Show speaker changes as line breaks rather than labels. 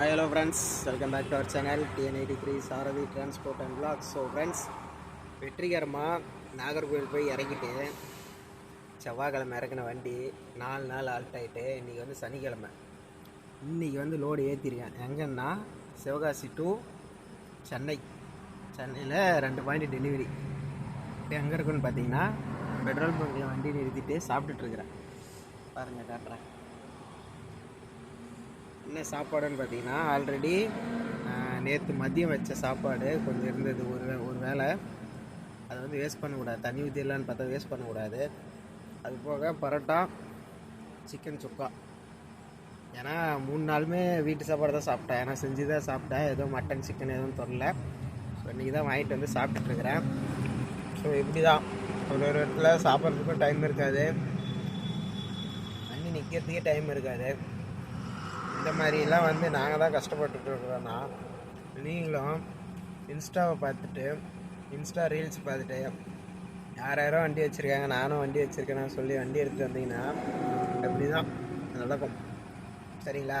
Hi hello friends welcome back to our channel TN eighty three Sarathi transport and block so friends வெற்றிகரமாக நாகர்கோவில் போய் இறங்கிட்டு செவ்வாய்க்கிழமை இறக்குன வண்டி நாலு நாள் ஆல்ட் ஆகிட்டு இன்றைக்கி வந்து சனிக்கிழமை. இன்றைக்கி வந்து லோடு ஏற்றிருக்கேன் எங்கன்னா சிவகாசி டு சென்னை. சென்னையில் ரெண்டு பாயிண்ட் டெலிவரி இப்போ எங்கே இருக்குன்னு பார்த்தீங்கன்னா பெட்ரோல் பங்கில் வண்டி நிறுத்திட்டு சாப்பிட்டுட்ருக்குறேன் பாருங்கள் காட்டுறேன். என்ன சாப்பாடுன்னு பார்த்தீங்கன்னா ஆல்ரெடி நேற்று மதியம் வச்ச சாப்பாடு கொஞ்சம் இருந்தது. ஒரு ஒரு வேளை அதை வந்து வேஸ்ட் பண்ணக்கூடாது. தண்ணி ஊற்றிடலான்னு பார்த்தா வேஸ்ட் பண்ணக்கூடாது. அது போக பரோட்டா சிக்கன் சுக்கா. ஏன்னா மூணு நாளுமே வீட்டு சாப்பாடு தான் சாப்பிட்டேன். ஏன்னா செஞ்சு தான் சாப்பிட்டேன். எதுவும் மட்டன் சிக்கன் எதுவும் தொடல ஸோ இன்றைக்கி தான் வாங்கிட்டு வந்து சாப்பிட்டுட்ருக்குறேன் ஸோ இப்படி தான் ஒரு ஒரு இடத்துல சாப்பிட்றதுக்கும் டைம் இருக்காது. தண்ணி நிற்கிறதுக்கே டைம் இருக்காது. இந்த மாதிரிலாம் வந்து நாங்கள் தான் கஷ்டப்பட்டுட்டு இருக்கிறோன்னா நீங்களும் இன்ஸ்டாவை பார்த்துட்டு இன்ஸ்டா ரீல்ஸ் பார்த்துட்டு யார் யாரோ வண்டி வச்சுருக்காங்க நானும் வண்டி வச்சுருக்கேன்னு சொல்லி வண்டி எடுத்துகிட்டு வந்தீங்கன்னா அப்படி தான் நடக்கும் சரிங்களா?